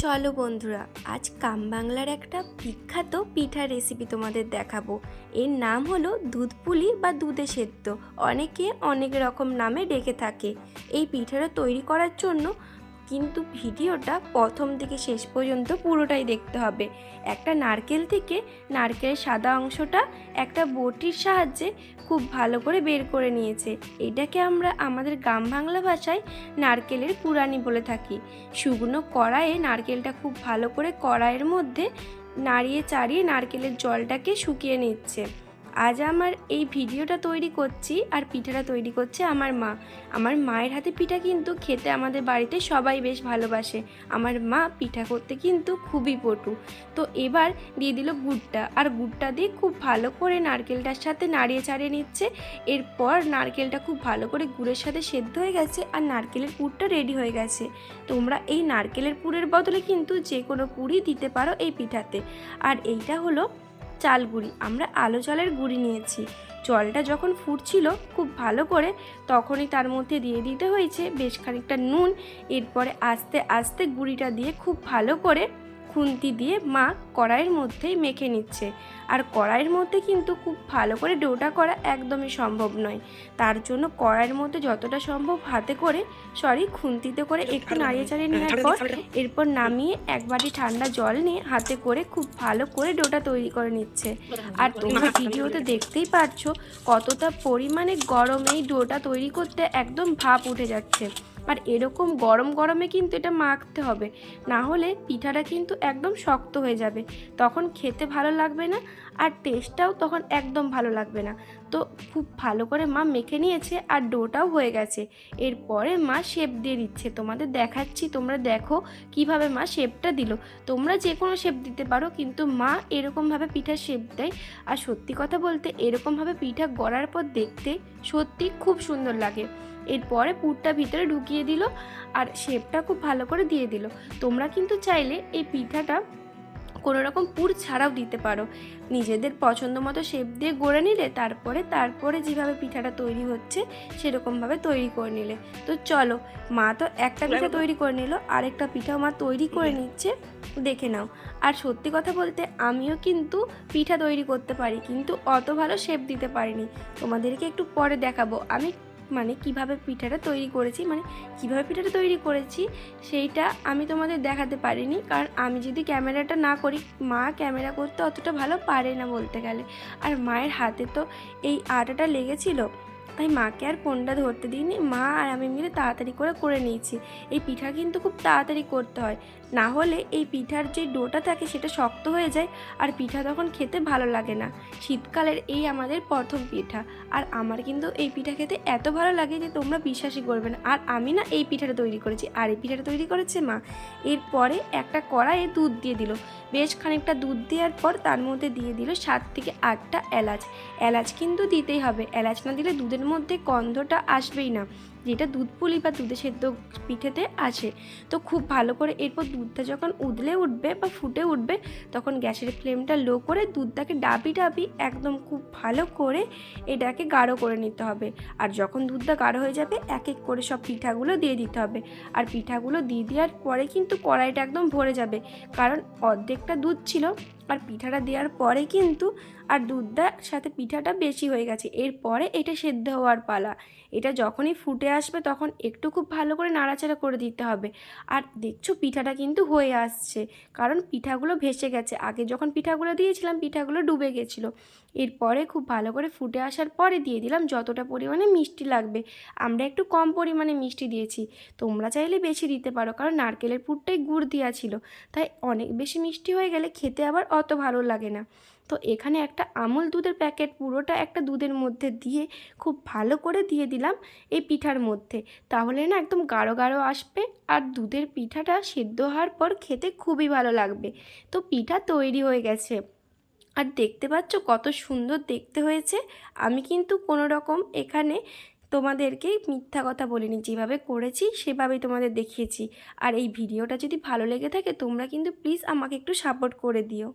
চলো বন্ধুরা, আজ কাম বাংলার একটা বিখ্যাত পিঠা রেসিপি তোমাদের দেখাবো। এর নাম হলো দুধ পুলি বা দুধে সেদ্ধ। অনেকে অনেক রকম নামে ডেকে থাকে। এই পিঠাটা তৈরি করার জন্য কিন্তু ভিডিওটা প্রথম থেকে শেষ পর্যন্ত পুরোটাই দেখতে হবে। একটা নারকেল থেকে নারকেলের সাদা অংশটা একটা বটির সাহায্যে খুব ভালো করে বের করে নিয়েছে। এটাকে আমরা আমাদের গ্রাম বাংলা ভাষায় নারকেলের পুরানি বলে থাকি। শুকনো কড়াইয়ে নারকেলটা খুব ভালো করে কড়াইয়ের মধ্যে নাড়িয়ে চাড়িয়ে নারকেলের জলটাকে শুকিয়ে নিচ্ছে। আজ আমার এই ভিডিওটা তৈরি করছি আর পিঠাটা তৈরি করছে আমার মা। আমার মায়ের হাতে পিঠা কিন্তু খেতে আমাদের বাড়িতে সবাই বেশ ভালোবাসে। আমার মা পিঠা করতে কিন্তু খুবই পটু। তো এবার দিয়ে দিল গুড়টা আর গুড়টা দিয়ে খুব ভালো করে নারকেলটার সাথে নাড়িয়ে চাড়িয়ে নিচ্ছে। এরপর নারকেলটা খুব ভালো করে গুড়ের সাথে সেদ্ধ হয়ে গেছে আর নারকেলের পুরটা রেডি হয়ে গেছে। তোমরা এই নারকেলের পুরের বদলে কিন্তু যে কোনো পুরি দিতে পারো এই পিঠাতে। আর এইটা হলো চাল গুঁড়ি। আমরা আলো চালের গুঁড়ি নিয়েছি। জলটা যখন ফুটছিল খুব ভালো করে, তখনই তার মধ্যে দিয়ে দিতে হয়েছে বেশ খানিকটা নুন। এরপরে আস্তে আস্তে গুঁড়িটা দিয়ে খুব ভালো করে খুন্তি দিয়ে মা কড়াইয়ের মধ্যেই মেখে নিচ্ছে। আর কড়াইয়ের মধ্যে কিন্তু খুব ভালো করে ডোটা করা একদমই সম্ভব নয়। তার জন্য কড়াইয়ের মধ্যে যতটা সম্ভব হাতে করে সরি খুন্তিতে করে একটু নাড়িয়ে চাড়িয়ে নেওয়ার পর এরপর নামিয়ে এক বাটি ঠান্ডা জল নিয়ে হাতে করে খুব ভালো করে ডোটা তৈরি করে নিচ্ছে। আর তোমরা ভিডিওতে দেখতেই পারছ কতটা পরিমাণে গরম এই ডোটা তৈরি করতে একদম ভাপ উঠে যাচ্ছে। আর এরকম গরম গরমে কিন্তু এটা মাখতে হবে। না হলে পিঠাটা কিন্তু একদম শক্ত হয়ে যাবে। তখন খেতে ভালো লাগবে না আর টেস্টটাও তখন একদম ভালো লাগবে না। তো খুব ভালো করে মা মেখে নিয়েছে আর ডোটাও হয়ে গেছে। এরপরে মা শেপ দিয়ে দিচ্ছে। তোমাদের দেখাচ্ছি, তোমরা দেখো কীভাবে মা শেপটা দিল। তোমরা যে কোনো শেপ দিতে পারো, কিন্তু মা এরকমভাবে পিঠার শেপ দেয়। আর সত্যি কথা বলতে, এরকমভাবে পিঠা গড়ার পর দেখতে সত্যি খুব সুন্দর লাগে। এরপরে পুরটা ভিতরে ঢুকিয়ে দিল আর শেপটা খুব ভালো করে দিয়ে দিল। তোমরা কিন্তু চাইলে এই পিঠাটা কোনো রকম পুর ছাড়াও দিতে পারো। নিজেদের পছন্দ মতো শেপ দিয়ে গড়ে নিলে তারপরে তারপরে যেভাবে পিঠাটা তৈরি হচ্ছে সেরকমভাবে তৈরি করে নিলে। তো চলো মা তো একটা পিঠা তৈরি করে নিল আরেকটা পিঠাও মা তৈরি করে নিচ্ছে দেখে নাও। আর সত্যি কথা বলতে আমিও কিন্তু পিঠা তৈরি করতে পারি কিন্তু অত ভালো শেপ দিতে পারিনি। তোমাদেরকে একটু পরে দেখাবো। আমি মানে কীভাবে পিঠাটা তৈরি করেছি মানে কীভাবে পিঠাটা তৈরি করেছি সেইটা আমি তোমাদের দেখাতে পারিনি। কারণ আমি যদি ক্যামেরাটা না করি, মা ক্যামেরা করতে অতটা ভালো পারে না বলতে গেলে। আর মায়ের হাতে তো এই আটাটা লেগেছিল তাই মাকে আর ফোনটা ধরতে দিইনি। মা আর আমি মিলে তাড়াতাড়ি করে করে নিয়েছি। এই পিঠা কিন্তু খুব তাড়াতাড়ি করতে হয়। না হলে এই পিঠার যে ডোটা থাকে সেটা শক্ত হয়ে যায় আর পিঠা তখন খেতে ভালো লাগে না। শীতকালের এই আমাদের প্রথম পিঠা। আর আমার কিন্তু এই পিঠা খেতে এত ভালো লাগে যে তোমরা বিশ্বাসই করবে না। আর আমি না এই পিঠাটা তৈরি করেছি। আর এই পিঠাটা তৈরি করেছে মা। এরপরে একটা কড়াইয়ে দুধ দিয়ে দিল। বেশ খানিকটা দুধ দেওয়ার পর তার মধ্যে দিয়ে দিল সাত থেকে আটটা এলাচ। এলাচ কিন্তু দিতেই হবে। এলাচ না দিলে দুধের মধ্যে গন্ধটা আসবেই না। যেটা দুধ পুলি বা দুধে সেদ্ধ পিঠেতে আছে। তো খুব ভালো করে এরপর দুধটা যখন উদলে উঠবে বা ফুটে উঠবে, তখন গ্যাসের ফ্লেমটা লো করে দুধটাকে ডাবি ডাবি একদম খুব ভালো করে এটাকে গাঢ় করে নিতে হবে। আর যখন দুধটা গাঢ় হয়ে যাবে, এক এক করে সব পিঠাগুলো দিয়ে দিতে হবে। আর পিঠাগুলো দিয়ে দেওয়ার পরে কিন্তু কড়াইটা একদম ভরে যাবে। কারণ অর্ধেকটা দুধ ছিল, আর পিঠাটা দেওয়ার পরে কিন্তু আর দুধটার সাথে পিঠাটা বেশি হয়ে গেছে। এরপরে এটা সেদ্ধ হওয়ার পালা। এটা যখনই ফুটে আসবে তখন একটু খুব ভালো করে নাড়াচাড়া করে দিতে হবে। আর দেখছ পিঠাটা কিন্তু হয়ে আসছে। কারণ পিঠাগুলো ভেসে গেছে। আগে যখন পিঠাগুলো দিয়েছিলাম, পিঠাগুলো ডুবে গেছিল। এরপরে খুব ভালো করে ফুটে আসার পরে দিয়ে দিলাম যতটা পরিমাণে মিষ্টি লাগবে। আমরা একটু কম পরিমাণে মিষ্টি দিয়েছি। তোমরা চাইলে বেশি দিতে পারো। কারণ নারকেলের পুরটাই গুড় দেওয়া ছিল। তাই অনেক বেশি মিষ্টি হয়ে গেলে খেতে আবার অত ভালো লাগে না। তো এখানে একটা আমুল দুধের প্যাকেট পুরোটা একটা দুধের মধ্যে দিয়ে খুব ভালো করে দিয়ে দিলাম এই পিঠার মধ্যে। তাহলে না একদম গাঢ় গাঢ় আসবে আর দুধের পিঠাটা সেদ্ধ হওয়ার পর খেতে খুবই ভালো লাগবে। তো পিঠা তৈরি হয়ে গেছে। আর দেখতে পাচ্ছ কত সুন্দর দেখতে হয়েছে। আমি কিন্তু কোনো রকম এখানে তোমাদেরকে মিথ্যা কথা বলিনি। যেভাবে করেছি সেভাবেই তোমাদের দেখিয়েছি। আর এই ভিডিওটা যদি ভালো লেগে থাকে তোমরা কিন্তু প্লিজ আমাকে একটু সাপোর্ট করে দিও।